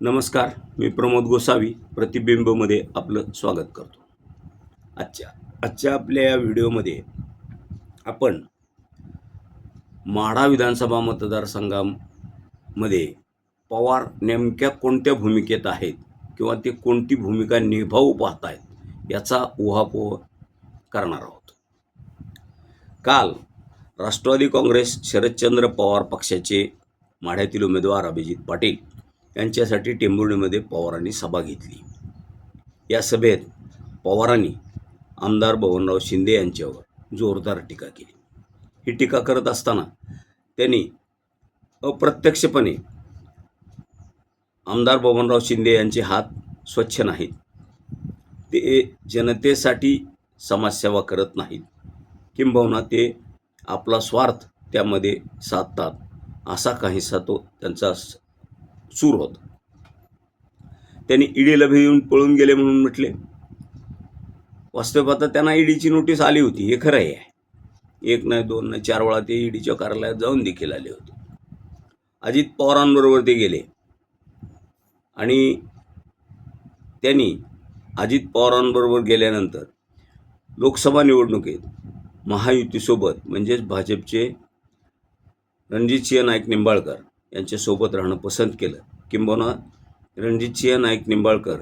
नमस्कार मी प्रमोद गोसावी प्रतिबिंबमध्ये आपलं स्वागत करतो. आजच्या आजच्या आपल्या या व्हिडिओमध्ये आपण माढा विधानसभा मतदारसंघामध्ये पवार नेमक्या कोणत्या भूमिकेत आहेत किंवा ते कोणती भूमिका निभावू पाहत आहेत याचा उहापोह करणार आहोत. काल राष्ट्रवादी काँग्रेस शरदचंद्र पवार पक्षाचे माढ्यातील उमेदवार अभिजित पाटील यांच्यासाठी टेंभुर्णीमध्ये पवारांनी सभा घेतली. या सभेत पवारांनी आमदार बबनराव शिंदे यांच्यावर जोरदार टीका केली. ही टीका करत असताना त्यांनी अप्रत्यक्षपणे आमदार बबनराव शिंदे यांचे हात स्वच्छ नाहीत. ते जनतेसाठी समाजसेवा करत नाहीत. किंबहुना ते आपला स्वार्थ त्यामध्ये साधतात असा काहीसा तो त्यांचा सूर होता. त्यांनी ईडीला भिवून पळून गेले म्हणून म्हटले. वास्तव पाहता त्यांना ईडीची नोटीस आली होती हे खरं आहे. एक नाही दोन नाही चार वेळा ते ईडीच्या कार्यालयात जाऊन देखील आले होते. अजित पवारांबरोबर ते गेले. आणि त्यांनी अजित पवारांबरोबर गेल्यानंतर लोकसभा निवडणुकीत महायुतीसोबत म्हणजेच भाजपचे रणजितसिंह नाईक निंबाळकर यांच्यासोबत राहणं पसंत केलं. किंबहुना रणजितसिंह नाईक निंबाळकर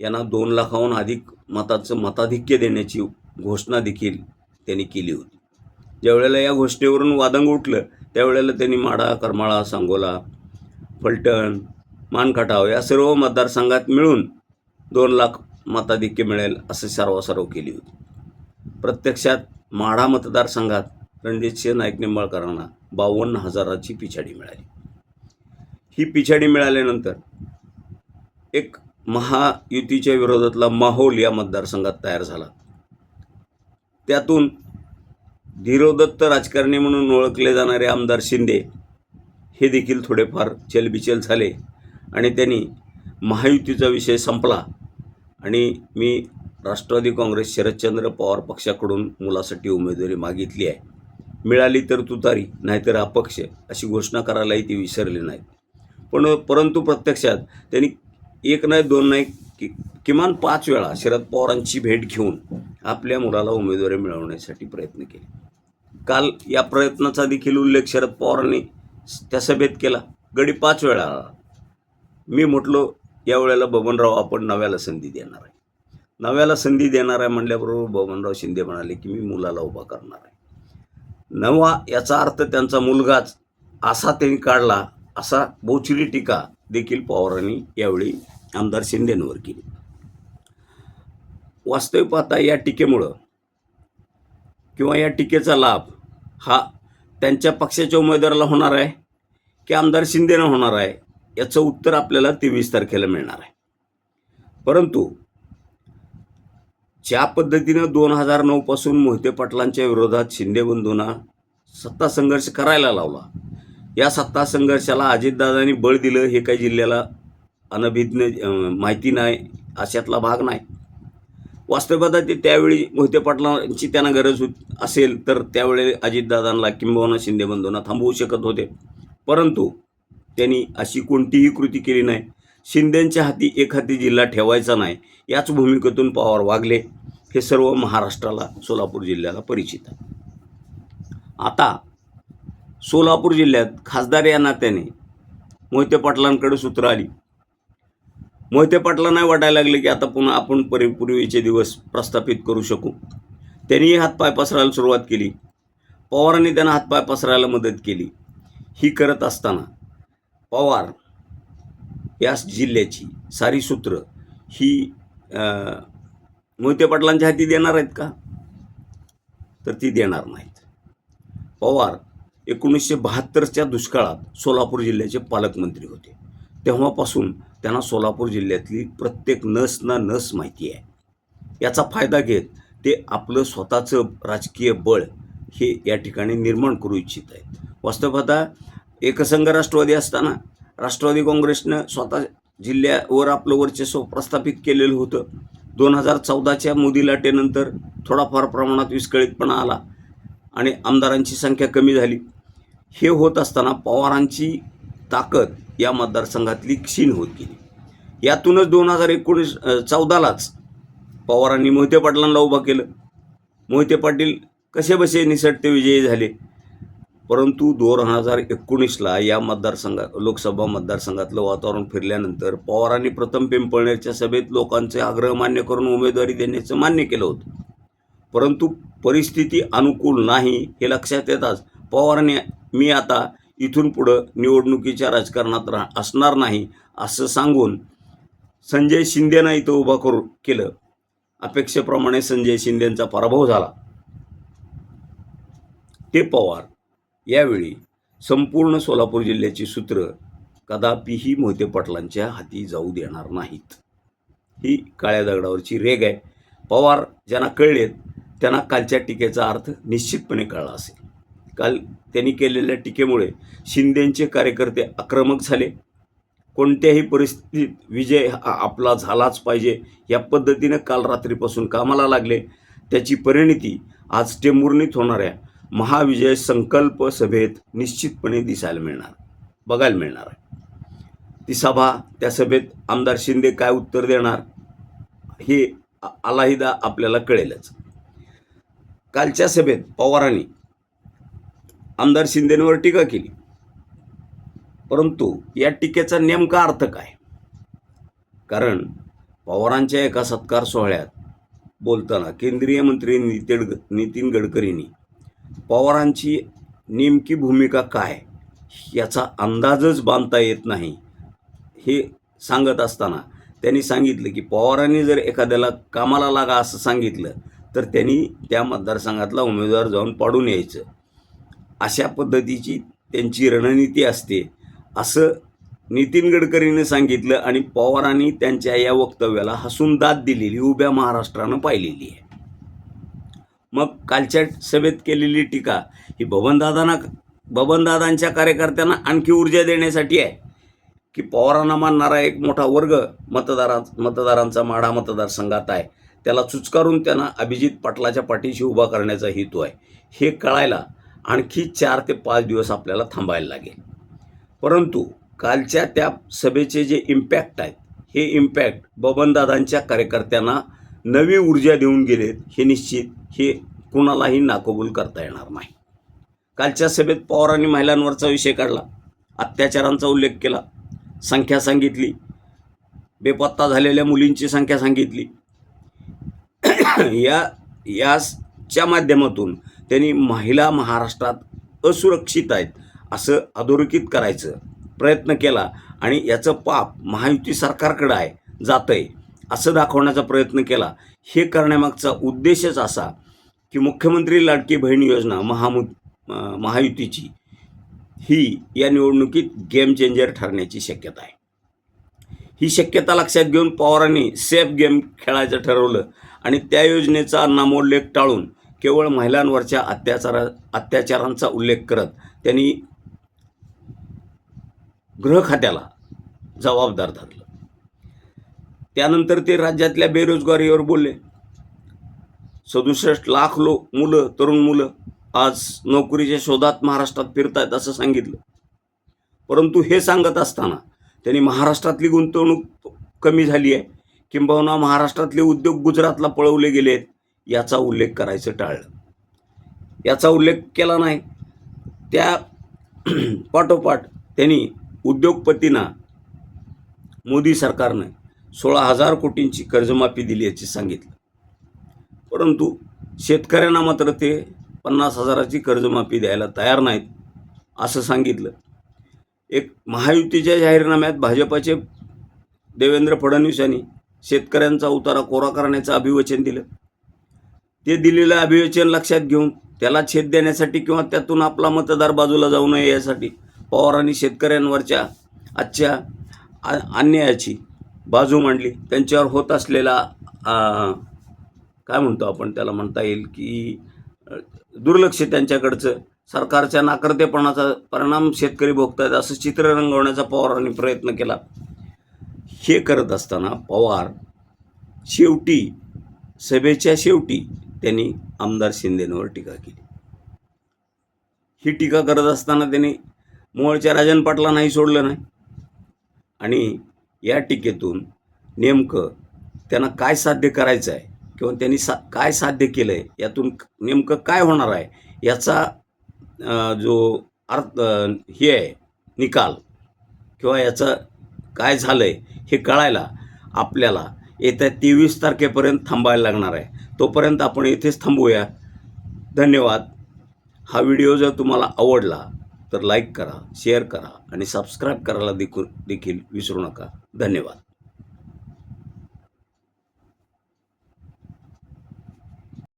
यांना दोन लाखाहून अधिक मताचं मताधिक्य देण्याची घोषणा देखील त्यांनी केली होती. ज्यावेळेला या घोषणेवरून वादंग उठलं त्यावेळेला त्यांनी माढा करमाळा सांगोला फलटण मानखटाव या सर्व मतदारसंघात मिळून दोन लाख मताधिक्य मिळेल असं सर्वासर्व केली होती. प्रत्यक्षात माढा मतदारसंघात रणजितसिंह नाईक निंबाळकरांना बावन्न हजाराची पिछाडी मिळाली. ही पिछाडी मिळाल्यानंतर एक महायुतीच्या विरोधातला माहोल या मतदारसंघात तयार झाला. त्यातून धीरोदत्त राजकारणी म्हणून ओळखले जाणारे आमदार शिंदे हे देखील थोडेफार चलबिचल झाले आणि त्यांनी महायुतीचा विषय संपला आणि मी राष्ट्रवादी काँग्रेस शरदचंद्र पवार पक्षाकडून मुलासाठी उमेदवारी मागितली आहे. मिळाली तर तुतारी नाहीतर अपक्ष अशी घोषणा करायलाही ती विसरली नाहीत. पण परंतु प्रत्यक्षात त्यांनी एक नाही दोन नाही कि किमान पाच वेळा शरद पवारांची भेट घेऊन आपल्या मुलाला उमेदवारी मिळवण्यासाठी प्रयत्न केले. काल या प्रयत्नाचा देखील उल्लेख शरद पवारांनी त्या सभेत केला. गडी पाच वेळा. आला. मी म्हटलो यावेळेला बबनराव आपण नव्याला संधी देणार आहे. नव्याला संधी देणार आहे म्हणल्याबरोबर बबनराव शिंदे म्हणाले की मी मुलाला उभा करणार आहे. नवा याचा अर्थ त्यांचा मुलगाच असा त्यांनी काढला असा बोचरी टीका देखील पवारांनी यावेळी आमदार शिंदेंवर केली. वास्तव पाहता या टीकेमुळं किंवा या टीकेचा लाभ हा त्यांच्या पक्षाच्या उमेदवाराला होणार आहे की आमदार शिंदेनं होणार आहे याचं उत्तर आपल्याला तेवीस तारखेला मिळणार आहे. परंतु ज्या पद्धतीनं दोन हजार नऊपासून मोहिते पाटलांच्या विरोधात शिंदे बंधूंना सत्ता संघर्ष करायला लावला या सत्ता संघर्षाला अजितदादांनी बळ दिलं हे काही जिल्ह्याला अनभिज्ञ माहिती नाही अशातला भाग नाही. वास्तवात ते त्यावेळी मोहिते पाटलांची त्यांना गरज होत असेल तर त्यावेळी अजितदादांना किंबहुना शिंदे बंधूंना थांबवू शकत होते. परंतु त्यांनी अशी कोणतीही कृती केली नाही. शिंदेंच्या हाती एक हाती जिल्हा ठेवायचा नाही याच भूमिकेतून पवार वागले. हे सर्व महाराष्ट्राला सोलापूर जिल्ह्याला परिचित आहे. आता सोलापूर जिल्ह्यात खासदार या नात्याने मोहिते पाटलांकडे सूत्र आली. मोहिते पाटलांना वाटायला लागले की आता पुन्हा आपण परिपूर्वीचे दिवस प्रस्थापित करू शकू. त्यांनीही हातपाय पसरायला सुरुवात केली. पवारांनी त्यांना हातपाय पसरायला मदत केली. ही करत असताना पवार या जिल्ह्याची सारी सूत्र ही मोहिते पाटलांच्या हाती देणार आहेत का? तर ती देणार नाहीत. पवार एकोणीसशे बहात्तरच्या दुष्काळात सोलापूर जिल्ह्याचे पालकमंत्री होते. तेव्हापासून त्यांना सोलापूर जिल्ह्यातली प्रत्येक नस ना नस माहिती आहे. याचा फायदा घेत ते आपलं स्वतःचं राजकीय बळ हे या ठिकाणी निर्माण करू इच्छित आहेत. वास्तवता एकसंघ राष्ट्रवादी असताना राष्ट्रवादी काँग्रेसनं स्वतः जिल्ह्यावर आपलं वर्चस्व प्रस्थापित केलेलं होतं. दोन हजार चौदाच्या मोदी लाटेनंतर थोडाफार प्रमाणात विस्कळीतपणा आला आणि आमदारांची संख्या कमी झाली. हे होत असताना पवारांची ताकद या मतदारसंघातली क्षीण होत गेली. यातूनच दोन हजार एकोणीस चौदालाच पवारांनी मोहिते पाटलांना उभा केलं. मोहिते पाटील कसे बसे निसटते विजयी झाले? परंतु दोन हजार एकोणीसला या मतदारसंघा लोकसभा मतदारसंघातलं वातावरण फिरल्यानंतर पवारांनी प्रथम पिंपळनेरच्या सभेत लोकांचे आग्रह मान्य करून उमेदवारी देण्याचं मान्य केलं होतं. परंतु परिस्थिती अनुकूल नाही हे लक्षात येताच पवारांनी मी आता इथून पुढं निवडणुकीच्या राजकारणात रा असणार नाही असं सांगून संजय शिंदेना इथं उभा करू केलं. अपेक्षेप्रमाणे संजय शिंदेंचा पराभव झाला. ते पवार यावेळी संपूर्ण सोलापूर जिल्ह्याची सूत्र कदापिही मोहिते पाटलांच्या हाती जाऊ देणार नाहीत. ही काळ्या दगडावरची रेग आहे. पवार ज्यांना कळलेत त्यांना कालच्या टीकेचा अर्थ निश्चितपणे कळला असेल. काल त्यांनी केलेल्या टीकेमुळे शिंदेंचे कार्यकर्ते आक्रमक झाले. कोणत्याही परिस्थितीत विजय हा आपला झालाच पाहिजे या पद्धतीनं काल रात्रीपासून कामाला लागले. त्याची परिणिती आज टेंबुर्णीत होणाऱ्या महाविजय संकल्प सभेत निश्चितपणे दिसायला मिळणार बघायला मिळणार आहे. ती सभा त्या सभेत आमदार शिंदे काय उत्तर देणार हे अलाहिदा आलाहिदा आपल्याला कळेलच. कालच्या सभेत पवारांनी आमदार शिंदेंवर टीका केली. परंतु या टीकेचा नेमका अर्थ काय? कारण पवारांच्या एका सत्कार सोहळ्यात बोलताना केंद्रीय मंत्री नितीन नितीन गडकरींनी पवारांची नेमकी भूमिका काय याचा अंदाजच बांधता येत नाही हे सांगत असताना त्यांनी सांगितलं की पवारांनी जर एखाद्याला कामाला लागा असं सांगितलं तर त्यांनी त्या मतदारसंघातला उमेदवार जाऊन पाडून यायचं. अशा पद्धतीची त्यांची रणनीती असते. असं नितीन गडकरीने सांगितलं आणि पवारांनी त्यांच्या या वक्तव्याला हसून दाद दिलेली उभ्या महाराष्ट्रानं पाहिलेली आहे. मग कालच्या सभेत केलेली टीका ही बबनदादांना बबनदादांच्या कार्यकर्त्यांना आणखी ऊर्जा देण्यासाठी आहे. की पवारांना मानणारा एक मोठा वर्ग मतदारा मतदारांचा माढा मतदारसंघात आहे. त्याला चुचकारून त्यांना अभिजित पाटलाच्या पाठीशी उभा करण्याचा हेतू आहे. हे कळायला आणखी चार ते पाच दिवस आपल्याला थांबायला लागेल. परंतु कालच्या त्या सभेचे जे इम्पॅक्ट आहेत हे इम्पॅक्ट बबनदादांच्या कार्यकर्त्यांना नवी ऊर्जा देऊन गेलेत हे निश्चित हे कुणालाही नाकबूल करता येणार नाही. कालच्या सभेत पवारांनी महिलांवरचा विषय काढला अत्याचारांचा उल्लेख केला संख्या सांगितली बेपत्ता झालेल्या मुलींची संख्या सांगितली. या याच्या माध्यमातून त्यांनी महिला महाराष्ट्रात असुरक्षित आहेत असं अधोरेखित करायचं प्रयत्न केला आणि याचं पाप महायुती सरकारकडं आहे जातं आहे असं दाखवण्याचा प्रयत्न केला. हे करण्यामागचा उद्देशच असा की मुख्यमंत्री लाडकी बहीण योजना महामु महायुतीची ही या निवडणुकीत गेम चेंजर ठरण्याची शक्यता आहे. ही शक्यता लक्षात घेऊन पवारांनी सेफ गेम खेळायचं ठरवलं आणि त्या योजनेचा नामोल्लेख टाळून केवळ महिलांवरच्या अत्याचारा अत्याचारांचा उल्लेख करत त्यांनी गृह खात्याला जबाबदार धरलं. त्यानंतर ते राज्यातल्या बेरोजगारीवर बोलले. सदुसष्ट लाख लोक मुलं तरुण मुलं आज नोकरीच्या शोधात महाराष्ट्रात फिरतायत असं सांगितलं. परंतु हे सांगत असताना त्यांनी महाराष्ट्रातली गुंतवणूक कमी झाली आहे. किंबहुना महाराष्ट्रातले उद्योग गुजरातला पळवले गेले आहेत याचा उल्लेख करायचं टाळलं. याचा उल्लेख केला नाही. त्या पाठोपाठ त्यांनी उद्योगपतींना मोदी सरकारनं सोळा हजार कोटींची कर्जमाफी दिली याची सांगितलं. परंतु शेतकऱ्यांना मात्र ते पन्नास हजाराची कर्जमाफी द्यायला तयार नाहीत असं सांगितलं. एक महायुतीच्या जाहीरनाम्यात भाजपाचे देवेंद्र फडणवीस यांनी शेतकऱ्यांचा उतारा कोरा करण्याचं अभिवचन दिलं. ते दिलेलं अभिवेचन लक्षात घेऊन त्याला छेद देण्यासाठी किंवा त्यातून आपला मतदार बाजूला जाऊ नये यासाठी पवारांनी शेतकऱ्यांवरच्या आजच्या आ- अन्यायाची बाजू मांडली. त्यांच्यावर होत असलेला काय म्हणतो आपण त्याला म्हणता येईल की दुर्लक्ष त्यांच्याकडचं. सरकारच्या नाकर्तेपणाचा परिणाम शेतकरी भोगतायत असं चित्र रंगवण्याचा पवारांनी प्रयत्न केला. हे करत असताना पवार शेवटी सभेच्या शेवटी त्यांनी आमदार शिंदेंवर टीका केली. ही टीका करत असताना त्यांनी मोळच्या राजन पाटला नाही सोडलं नाही. आणि या टीकेतून नेमकं त्यांना काय साध्य करायचं आहे किंवा त्यांनी सा काय साध्य केलं आहे यातून नेमकं काय होणार आहे याचा जो अर्थ हे आहे निकाल किंवा याचं काय झालं आहे हे कळायला आपल्याला येत्या तेवीस तारखेपर्यंत थांबायला लागणार आहे. तोपर्यंत आपण इथेच थांबूया. धन्यवाद. हा व्हिडिओ जर तुम्हाला आवडला तर लाईक करा शेअर करा आणि सबस्क्राईब करायला देखील देखील विसरू नका. धन्यवाद.